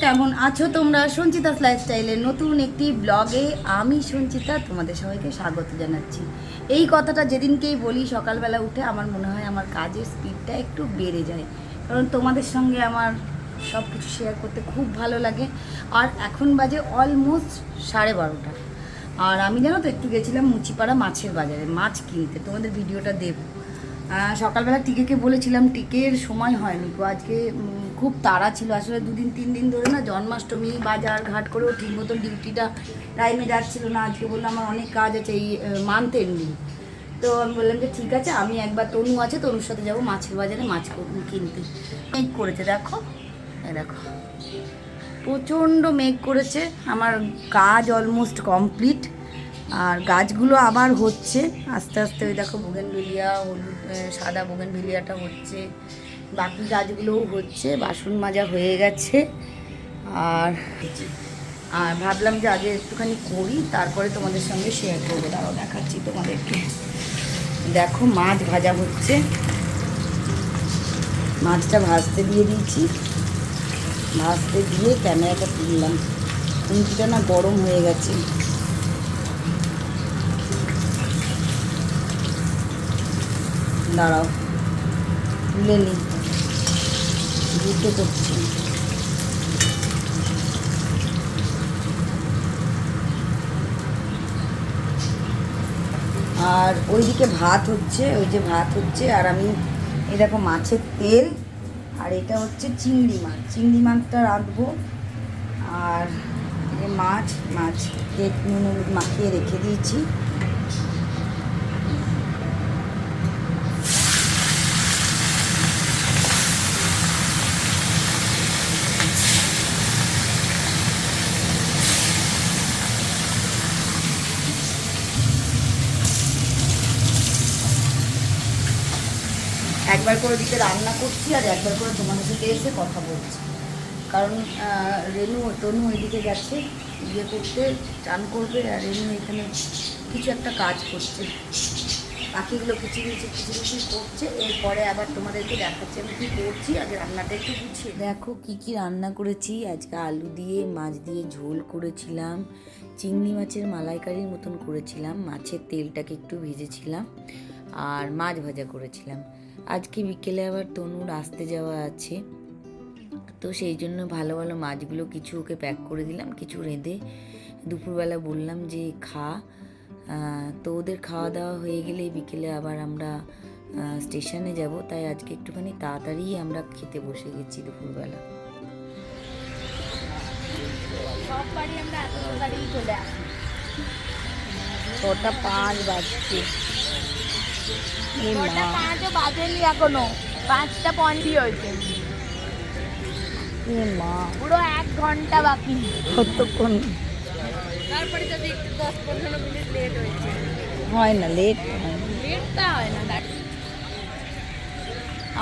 কেমন আছো? তোমরা সঞ্চিতাস লাইফস্টাইলের নতুন একটি ব্লগে আমি সঞ্চিতা তোমাদের সবাইকে স্বাগত জানাচ্ছি। এই কথাটা যেদিনকেই বলি, সকালবেলা উঠে আমার মনে হয় আমার কাজের স্পিডটা একটু বেড়ে যায়। কারণ তোমাদের সঙ্গে আমার সব কিছু শেয়ার করতে খুব ভালো লাগে। আর এখন বাজে অলমোস্ট সাড়ে বারোটা। আর আমি জানো তো, একটু গেছিলাম মুচিপাড়া মাছের বাজারে, মাছ কিনতে। তোমাদের ভিডিওটা দেবো। সকালবেলা টিকেকে বলেছিলাম, টিকের সময় হয়নি গো আজকে খুব তাড়া ছিল। আসলে দুদিন, তিন দিন ধরে না জন্মাষ্টমী, বাজার ঘাট করেও ঠিক মতন ডিউটিটা টাইমে যাচ্ছিল না। আজকে বললাম আমার অনেক কাজ আছে, এই মান্থ এন্ডিং তো আমি বললাম যে, ঠিক আছে, আমি একবার তনু আছে, তনুর সাথে যাব, মাছের বাজারে মাছ কিনতে। মেঘ করেছে, দেখো দেখো। প্রচণ্ড মেঘ করেছে, আমার কাজ অলমোস্ট কমপ্লিট আর গাছগুলো আবার হচ্ছে, আস্তে আস্তে ওই দেখো বোগেনভেলিয়া, হলুদ সাদা বোগেনভেলিয়াটা হচ্ছে, বাকি গাছগুলোও হচ্ছে, বাসন মাজা হয়ে গেছে, আর আর ভাবলাম যে আগে একটুখানি করি, তারপরে তোমাদের সঙ্গে শেয়ার করব, দাঁড়াও দেখাচ্ছি তোমাদেরকে। দেখো মাছ ভাজা হচ্ছে, মাছটা ভাজতে দিয়ে দিয়েছি, ভাজতে দিয়ে ক্যামেরাটা তুললাম খুন্তিটা না গরম হয়ে গেছে। দাঁড়াও। তুলে নি দুটো করছি। আর ওইদিকে ভাত হচ্ছে, ওই যে ভাত হচ্ছে, আর আমি এই দেখো মাছের তেল, আর এটা হচ্ছে চিংড়ি মাছ। চিংড়ি মাছটা রাঁধবো, আর মাছ মাছ নুন মাখিয়ে রেখে দিয়েছি। একবার করে দিকে রান্না করছি আর একবার করে তোমাদের সাথে এসে কথা বলছি। কারণ রেনু, তনু ওইদিকে গেছে ইয়ে করতে, চান করবে আর রেনু এখানে কিছু একটা কাজ করছে। পাখিগুলো কিছু কিছু করছে, এরপরে আবার তোমাদেরকে দেখাচ্ছি আমি কী করছি, আগে রান্নাটা একটু গুছিয়ে দেখো কি কি রান্না করেছি, আজকে আলু দিয়ে, মাছ দিয়ে ঝোল করেছিলাম, চিংড়ি মাছের মালাইকারির মতন করেছিলাম, মাছের তেলটাকে একটু ভেজেছিলাম, আর মাছ ভাজা করেছিলাম। আজকে বিকেলে আবার তনুর আসতে যাওয়া আছে। তো সেই জন্য ভালো ভালো মাছগুলো কিছু ওকে প্যাক করে দিলাম কিছু রেঁধে দুপুরবেলা বললাম যে খা। তো ওদের খাওয়া দাওয়া হয়ে গেলে বিকেলে আবার আমরা স্টেশনে যাব তাই আজকে একটুখানি তাড়াতাড়ি আমরা খেতে বসে গেছি দুপুরবেলা। ছটা পাঁচ বাজছে। ওটা পাঁচও বাজেনি এখনও। পাঁচটা পয়েন্টই হয়েছে। এ মা। পুরো এক ঘণ্টা বাকি। কতক্ষণ? তারপরে যদি একটু দশ পনেরো মিনিট লেট হয়েছে। হয় না লেট লেটটা হয় না।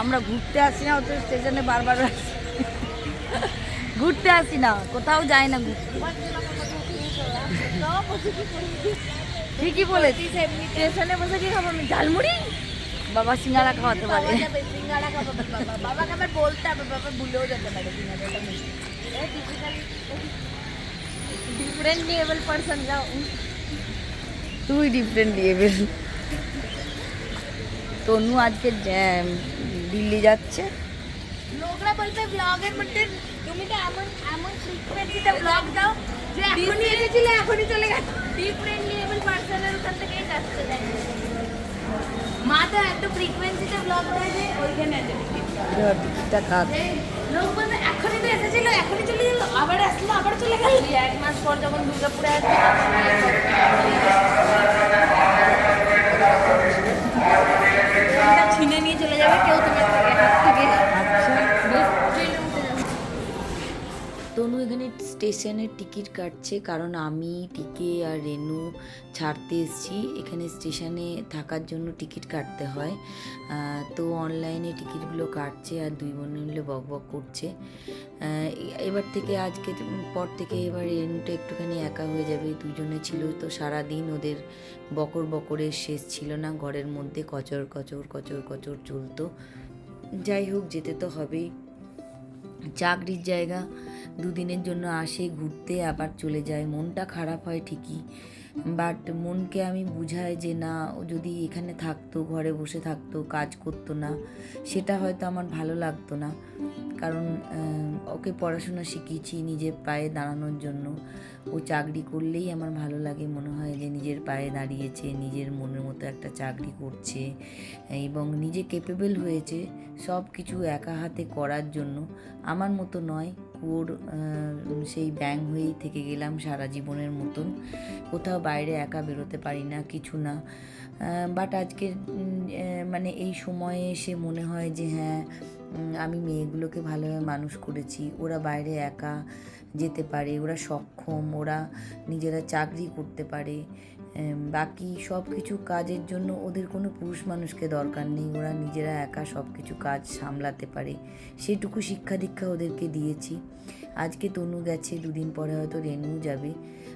আমরা ঘুরতে আসি না অত স্টেশনে বারবার আসি। ঘুরতে আসি না কোথাও যাই না ঘুরতে। ঠিকই বলেছি স্টেশনে বসে কি খাব আমি? ঝালমুড়ি? বাবা সিঙ্গারা খাওয়াতে পারে। বাবা বাবাকে বলতে হবে বাবা ভুলেও যেতে পারে ডিফারেন্ট লেভেল পার্সন যাও। তুই ডিফারেন্ট বিহেভিয়ার তনু আজকে দিল্লি যাচ্ছে। লোকরা বলবে ব্লগের মধ্যে তুমি তো এমন এমন ফ্রিকোয়েন্সিতে ব্লগ দাও যে এখনই এসেছিলে এখনই চলে গেছে। ডিফারেন্ট লেভেল ওখান থেকেই মা তো এত ফ্রিকোয়েন্সিতে ব্লগ দেয় যে ওইখানে লোক বলবে এখনই তো এসেছিল এখনই চলে গেল আবার আসলো আবার চলে গেল। এক মাস পর যখন দুর্গাপুরে আসবে ছিনে নিয়ে চলে যাবে কেউ তোমার থেকে হাত থেকে আচ্ছা ট্রেনে উঠে যাবে তনু এখানে স্টেশনের টিকিট কাটছে, কারণ আমি, টিকে আর রেনু ছাড়তে এসেছি। এখানে স্টেশনে থাকার জন্য টিকিট কাটতে হয়। তো অনলাইনে টিকিটগুলো কাটছে আর দুই বোন মিলে বক বক করছে। এবার থেকে আজকে পর থেকে এবার রেনুটা একটুখানি একা হয়ে যাবে, দুজনে ছিল তো সারা দিন ওদের বকর বকরের শেষ ছিল না, ঘরের মধ্যে কচর কচর কচর কচর চলতো। যাই হোক, যেতে তো হবেই। চাকরির জায়গা দুদিনের জন্য আসে ঘুরতে আবার চলে যায়। মনটা খারাপ হয় ঠিকই। বাট মনকে আমি বুঝাই যে না, ও যদি এখানে থাকতো, ঘরে বসে থাকতো, কাজ করতো না, সেটা হয়তো আমার ভালো লাগতো না। কারণ ওকে পড়াশোনা শিখিয়েছি নিজের পায়ে দাঁড়ানোর জন্য। ও চাকরি করলেই আমার ভালো লাগে মনে হয় যে নিজের পায়ে দাঁড়িয়েছে, নিজের মনের মতো একটা চাকরি করছে, এবং নিজে কেপেবল হয়েছে সব কিছু একা হাতে করার জন্য। আমার মতো নয়। কুয়োর সেই ব্যাং হয়েই থেকে গেলাম সারা জীবনের মতন। কোথাও বাইরে একা বেরোতে পারি না, কিছু না। বাট আজকে মানে এই সময়ে এসে মনে হয় যে হ্যাঁ আমি মেয়েগুলোকে ভালোভাবে মানুষ করেছি। ওরা বাইরে একা যেতে পারে, ওরা সক্ষম, ওরা নিজেরা চাকরি করতে পারে। বাকি সব কিছু কাজের জন্য ওদের কোনো পুরুষ মানুষকে দরকার নেই। ওরা নিজেরা একা সব কিছু কাজ সামলাতে পারে। সেটুকু শিক্ষা দীক্ষা ওদেরকে দিয়েছি। আজকে তনু গেছে, দুদিন পরে হয়তো রেনু যাবে।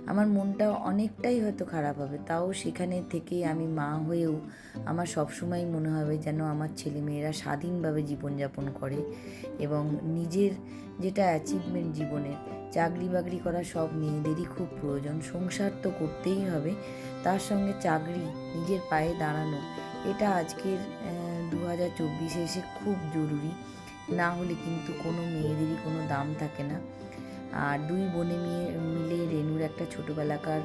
আমার মনটা অনেকটাই হয়তো খারাপ হবে। তাও সেখানে থেকে আমি মা হয়েও আমার সবসময় মনে হবে যেন আমার ছেলেমেয়েরা স্বাধীনভাবে জীবনযাপন করে এবং নিজের যেটা অ্যাচিভমেন্ট জীবনের চাকরি বাকরি করা সব মেয়েদেরই খুব প্রয়োজন। সংসার তো করতেই হবে। তার সঙ্গে চাকরি, নিজের পায়ে দাঁড়ানো, এটা আজকের দু হাজার চব্বিশে এসে খুব জরুরি। না হলে কিন্তু কোনো মেয়েদেরই কোনো দাম থাকে না। আর দুই বোনে মেয়ে, মিলে রেনুর একটা ছোটোবেলাকার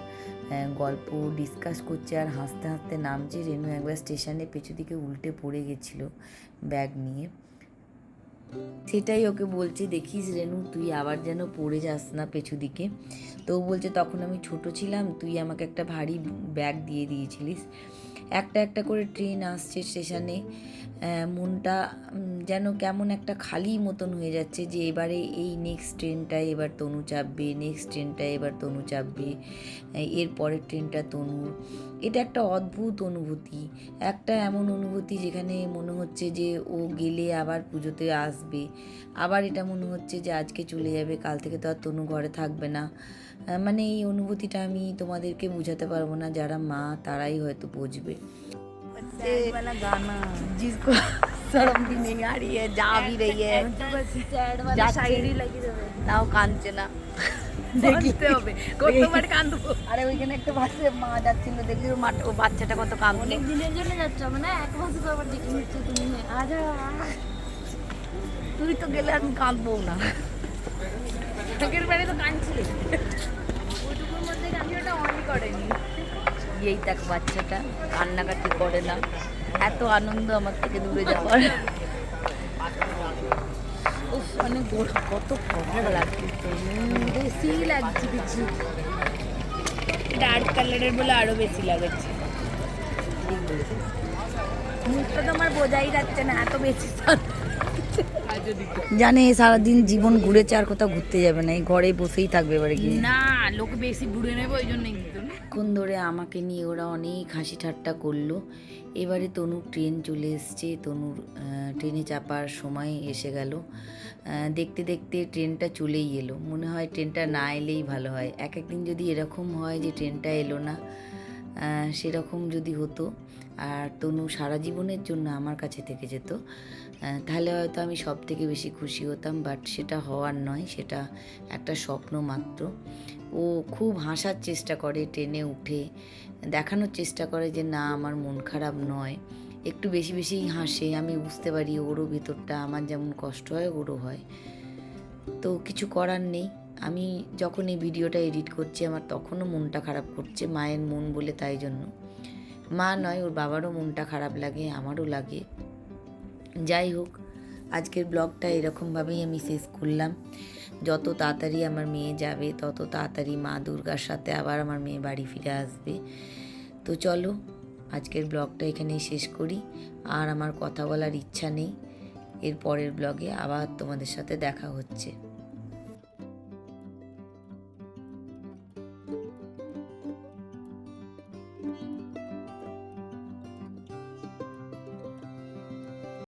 গল্প ডিসকাস করছে আর হাসতে হাসতে নামছে। রেনু একবার স্টেশনে পেছু দিকে উল্টে পড়ে গেছিল ব্যাগ নিয়ে। সেটাই ওকে বলছে, দেখিস রেনু, তুই আবার যেন পড়ে যাস না পেছু দিকে। তো বলছে, তখন আমি ছোট ছিলাম, তুই আমাকে একটা ভারী ব্যাগ দিয়ে দিয়েছিলিস। একটা একটা করে ট্রেন আসছে স্টেশনে মনটা যেন কেমন একটা খালি মতন হয়ে যাচ্ছে যে এবারে এই নেক্সট ট্রেনটায় এবার তনু চাপবে নেক্সট ট্রেনটায় এবার তনু চাপবে এর পরের ট্রেনটা তনুর এটা একটা অদ্ভুত অনুভূতি। একটা এমন অনুভূতি যেখানে মনে হচ্ছে যে ও গেলে আবার পুজোতে আসবে। আবার এটা মনে হচ্ছে যে আজকে চলে যাবে, কাল থেকে তো আর তনু ঘরে থাকবে না। মানে এই অনুভূতিটা আমি তোমাদেরকে বোঝাতে পারব না, যারা মা, তারাই হয়তো বুঝবে। जिसको शर्म भी नहीं आ रही है जा भी रही है सैड वाला যাচ্ছে। শায়রি লাগিয়ে দেবে তাও কাঁদছে না দেখতে হবে কতবার কাঁদবো আরে ওইখানে একটা বাচ্চা মা যাচ্ছিল দেখলি ওর মা ও বাচ্চাটা কত কাঁদলো অনেক দিনের জন্য যাচ্ছ মানে এক মাস পর আবার দেখে নিচ্ছে তুমি আজ তুই তো গেলে আমি কাঁদবো না আগের বারে তো কাঁদছিলে ওইটুকুর মধ্যে কান্দিটা অনই করেনি এই দেখ বাচ্চাটা কান্নাকাটি করে না। এত আনন্দ আমার থেকে দূরে যাওয়ার। অনেক বড় কত খবর লাগছে। বেশি লাগছে কিছু ডার্ক কালারের বলে আরও বেশি লাগাচ্ছে মুখটা তো আমার বোঝাই যাচ্ছে না এত বেশি জানে সারাদিন জীবন ঘুরেছে আর কোথাও ঘুরতে যাবে না এই ঘরে বসেই থাকবে এবারে গিয়ে। না লোক বেশি ঘুরে নেবে ওই জন্য কিন্তু। অনেকক্ষণ ধরে আমাকে নিয়ে ওরা অনেক হাসি ঠাট্টা করল। এবারে তনুর ট্রেন চলে এসছে তনুর ট্রেনে চাপার সময় এসে গেল। দেখতে দেখতে ট্রেনটা চলেই এলো। মনে হয় ট্রেনটা না এলেই ভালো হয়। এক একদিন যদি এরকম হয় যে ট্রেনটা এলো না সেরকম যদি হতো। আর তনু সারা জীবনের জন্য আমার কাছে থেকে যেত। তাহলে হয়তো আমি সব থেকে বেশি খুশি হতাম বাট সেটা হওয়ার নয়, সেটা একটা স্বপ্ন মাত্র। ও খুব হাসার চেষ্টা করে ট্রেনে উঠে, দেখানোর চেষ্টা করে যে না, আমার মন খারাপ নয়। একটু বেশি বেশিই হাসে, আমি বুঝতে পারি ওরও ভেতরটা আমার যেমন কষ্ট হয়, ওরও হয়। তো কিছু করার নেই। আমি যখন এই ভিডিওটা এডিট করছি, আমার তখনও মনটা খারাপ করছে, মায়ের মন বলে তাই জন্য। মা নয়, ওর বাবারও মনটা খারাপ লাগে, আমারও লাগে। যাই হোক, আজকের ব্লগটা এরকমভাবেই আমি শেষ করলাম। যত তাড়াতাড়ি আমার মেয়ে যাবে, তত তাড়াতাড়ি মা দুর্গার সাথে আবার আমার মেয়ে বাড়ি ফিরে আসবে। তো চলো, আজকের ব্লগটা এখানেই শেষ করি। আর আমার কথা বলার ইচ্ছা নেই। এর পরের ব্লগে আবার তোমাদের সাথে দেখা হচ্ছে।